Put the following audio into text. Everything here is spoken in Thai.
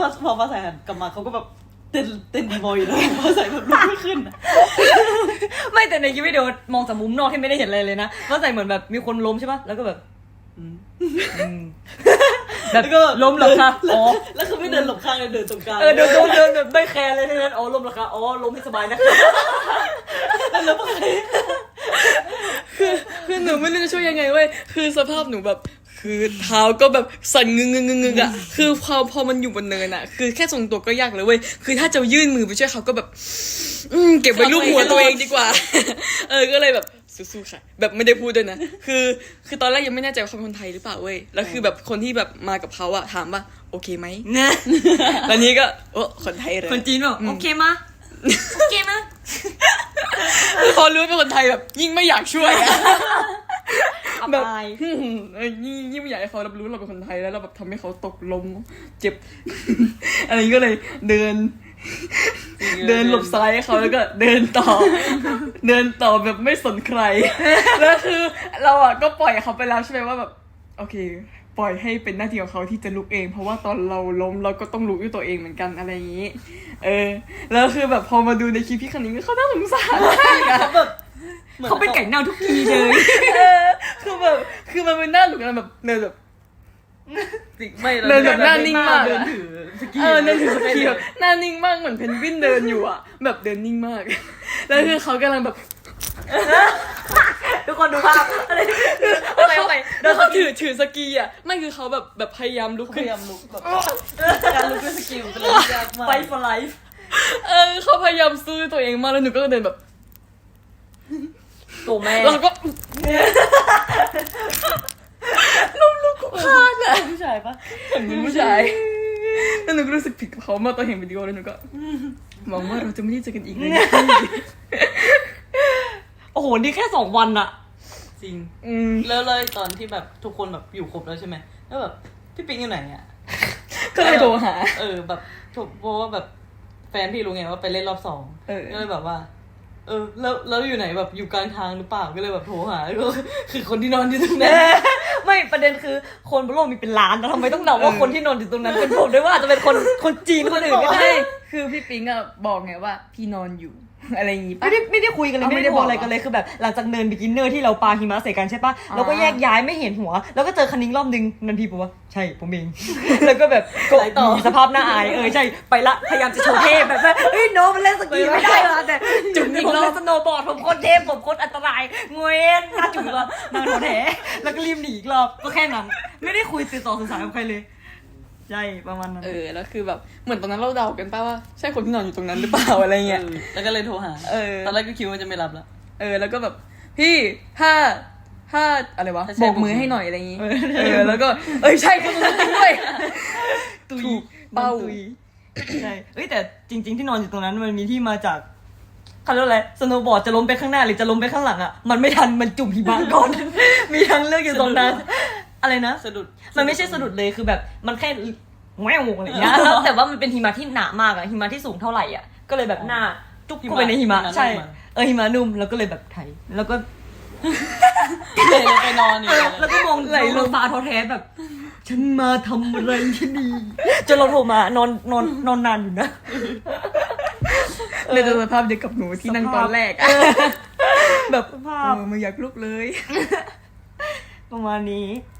พอพอฟ้าใสหันกลับมาเขาก็แบบเต้นเต้นดีบอยอยู่เลยฟ้าใสแบบลุกไม่ขึ้นอะไม่แต่ในคลิปวิดีโอมองจากมุมนอกที่ไม่ได้เห็นอะไรเลยนะว่าใส่เหมือนแบบมีคนล้มใช่ปะแล้วก็แบบอืมอืมแบบแล้วก็ล้มเหรอคะแล้วอ๋อ แล้วคือไม่เดินหลบข้างเลยเดินตรงกลางเออเดินเดินเดินแบบไม่แคร์เลยทั้งนั้นอ๋อล้มเหรอคะอ๋อล้มให้สบายนะคะแล้วก็คือคือหนูไม่รู้จะช่วยยังไงเว้ย คือสภาพหนูแบบ คือเท้าก็แบบสั่นงึงงึงงึงงึงอะคือพอพอมันอยู่บนเนินอะคือแค่ทรงตัวก็ยากเลยเว้ยคือถ้าจะยื่นมือไปช่วยเขาก็แบบ อืมเก็บไว้ลูกหัวตัวเองดีกว่า เออก็เลยแบบสู้ๆค่ะ แบบไม่ได้พูดด้วยนะ คือ คือตอนแรกยังไม่แน่ใจว่าเขาเป็นคนไทยหรือเปล่าเว้ยแล้วคือแบบคนที่แบบมากับเขาอะถามว่าโอเคไหมนะแล้วนี้ก็โอ้คนไทยเลยคนจีนบอกโอเคมาโอเคมาพอรู้ว่าเป็นคนไทยแบบยิ่งไม่อยากช่วยอะ อับแบบอายอืมเออยิ่งยิ่งไม่อยากให้เขารับรู้เราเป็นคนไทยแล้วเราแบบทำให้เขาตกลมเจ็บ อะไรอย่างนี้ก็เลยเดิน เดินหลบซ้ายให้เขาแล้วก็เดินต่อ เดินต่อแบบไม่สนใคร แล้วคือเราอะก็ปล่อยเขาไปแล้วใช่ไหมว่าแบบ โอเค ปล่อยให้เป็นหน้าที่ของเขาที่จะลุกเอง เพราะว่าตอนเราล้มเราก็ต้องลุกด้วยตัวเองเหมือนกันอะไรอย่างนี้ เออ แล้วคือแบบพอมาดูในคลิปพี่คันนี้เขาน่าสงสารมากอะแบบหมือเขาเป็นไก่เน่าทุกทีเลย เออ คือแบบคือมันเป็นหน้าหลุกนะแบบเนินแบบไม่เดินแบบหน้านิ่งมาก เดิอะนถือสกีเออเดินถือสกีแบบหน้านิ่งมากเหมือนเพนกวินเดินอยู่อะแบบเดินนิ่งมาก แล้วคือเขากำลังแบบทุกคนดูภาพอะไรอะไรอะไรแล้วเขาถือถือสกีอะไม่คือเขาแบบแบบพยายามลุกพขึ้นยายามลุกแบบการลุกด้วยสกิลเป็นเรื่องยากมากไฟ for life เออเขาพยายามสู้ด้วยตัวเองมากแล้วหนูก็เดินแบบ ตัวแม่แล้วก็ล้มลุกพลาดอะผู้ชายปะเห็นเป็นผู้ชายแล้วหนูก็รู้สึกผิดกับเขามากตอนเห็นวิดีโอแล้วหนูก็หวังว่าเราจะไม่ได้เจอกันอีกเลยนะพี่โอ้โห นี่แค่สองวันอะจริงอืมแล้วเลยตอนที่แบบทุกคนแบบอยู่ครบแล้วใช่ไหมแล้วแบบพี่ปิ๊งอยู่ไหนอะก็เลยโทรหา เออแบบถูกเพราะว่าแบบแฟนพี่รู้ไงว่าไปเล่นรอบสองเออก็เลยแบบว่า เออแล้วแล้วอยู่ไหนแบบอยู่กลางทางหรือเปล่าก็เลยแบบโทรหาก็คือคนที่นอนอยู่ตรงนั้น ไม่ประเด็นคือคนบนโลกมีเป็นล้านแล้วทำไมต้องเดาว่าคนที่นอนอยู่ตรงนั้นเป็นผมด้วยว่าอาจจะเป็นคนคนจีนคนอื่นก็ได้ใช่คือพี่ปิงอะบอกไงว่าพี่นอนอยู่ อะไรอย่างงี้ปะ ไม่ได้ไม่ได้คุยกันเลย เอาไม่ไม่ได้ได้บอกบอกอะไรกันเลยคือแบบหลังจากเนินบิกินเนอร์ที่เราปาหิมะใส่กันใช่ปะอ๋อเราก็แยกย้ายไม่เห็นหัว แล้วก็เจอคันนิ้งรอบนึงนันทีบอกว่าใช่ผมเอง แล้วก็แบบก็ไหลต่อมีสภาพหน้าอายเออใช่ไปละพยายามจะโชว์เทพแบบว่าเฮ้ยโน้มันเล่นสกีไม่ได้ละแต่จุดอีกรอบสโนว์บอร์ดผมโคตรเทพผมโคตรอันตรายเงยนหน้าจุดอีกรอบนางโดนแถแล้วก็รีบหนีอีกรอบก็แค่นั้นไม่ได้คุยติดต่อสื่อสารกับใครเลย ใช่ประมาณนั้นเออแล้วคือแบบเหมือนตอนนั้นเราเดากันป่ะว่าใช่คนที่นอนอยู่ตรงนั้นหรือเปล่าอะไรเงี้ยเออแล้วก็เลยโทรหาเออตอนแรกก็คิดว่าจะไม่รับแล้วเออ แล้วก็แบบพี่ถ้าถ้าอะไรวะถ้าใช่บอกมือให้หน่อยอะไรอย่างงี้เออแล้วก็ เอ้ยใช่คนตรงนั้นจริงด้วยตุยถูกเป้าตุยใช่เอ้ยแต่จริง ๆ ที่นอนอยู่ตรงนั้นมันมีที่มาจากเขาเรียกว่าอะไรสโนว์บอร์ดจะล้มไปข้างหน้าหรือจะล้มไปข้างหลังอะมันไม่ทันมันจุ่มหิมะก่อน มีทางเลือกอยู่ตรงนั้น อะไรนะ สะดุด มันไม่ใช่สะดุดเลยคือแบบมันแค่แหววอะไรอย่างเงี้ยแล้วแต่ว่ามันเป็นหิมะที่หนามากอะหิมะที่สูงเท่าไหร่อะก็เลยแบบหน้าจุ๊บเข้าไปในหิมะ ใช่ เออหิมะนุ่มแล้วก็เลยแบบไถแล้วก็เลยไปนอนอยู่แล้วก็มองไหลลงฟ้าท้อแท้แบบ ฉันมาทำอะไรที่นี่จนเราโทรมานอนนอนนอนนานอยู่นะเลยจะสภาพเดียวกับหนูที่นั่งตอนแรกอะแบบสภาพเออไม่อยากลุกเลย ประมาณนี้เ